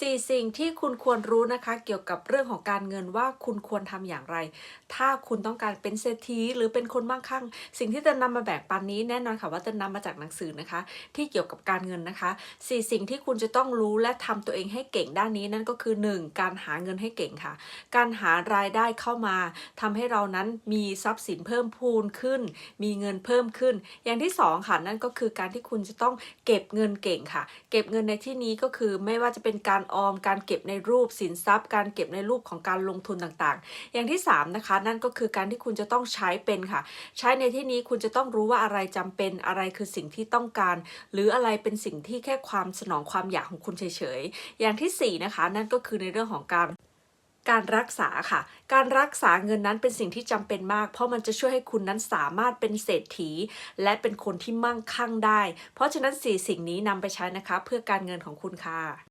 สี่สิ่งที่คุณควรรู้นะคะเกี่ยวกับเรื่องของการเงินว่าคุณควรทำอย่างไร ถ้าคุณต้องการเป็นเศรษฐีหรือเป็นคนมั่งคั่ง สิ่งที่จะนำมาแบ่งปันนี้แน่นอนค่ะว่าจะนำมาจากหนังสือนะคะ ที่เกี่ยวกับการเงินนะคะสี่สิ่งที่คุณจะต้องรู้และทำตัวเองให้เก่งด้านนี้นั่นก็คือ 1. การหาเงินให้เก่งค่ะ การหารายได้เข้ามาทำให้เรานั้นมีทรัพย์สินเพิ่มพูนขึ้น มีเงินเพิ่มขึ้น อย่างที่สองค่ะนั่นก็คือการที่คุณจะต้องเก็บเงินเก่งค่ะ เก็บเงินในที่นี้ก็คือไม่ว่าจะเป็นการออม การเก็บในรูปสินทรัพย์ การเก็บในรูปของการลงทุนต่างๆ อย่างที่สามนะคะ นั่นก็คือการที่คุณจะต้องใช้เป็นค่ะ ใช้ในที่นี้คุณจะต้องรู้ว่าอะไรจำเป็นอะไรคือสิ่งที่ต้องการ หรืออะไรเป็นสิ่งที่แค่ความสนองความอยากของคุณเฉยๆ อย่างที่สี่นะคะ นั่นก็คือในเรื่องของการการรักษาค่ะ การรักษาเงินนั้นเป็นสิ่งที่จำเป็นมาก เพราะมันจะช่วยให้คุณนั้นสามารถเป็นเศรษฐี และเป็นคนที่มั่งคั่งได้ เพราะฉะนั้นสี่สิ่งนี้นำไปใช้นะคะ เพื่อการเงินของคุณค่ะ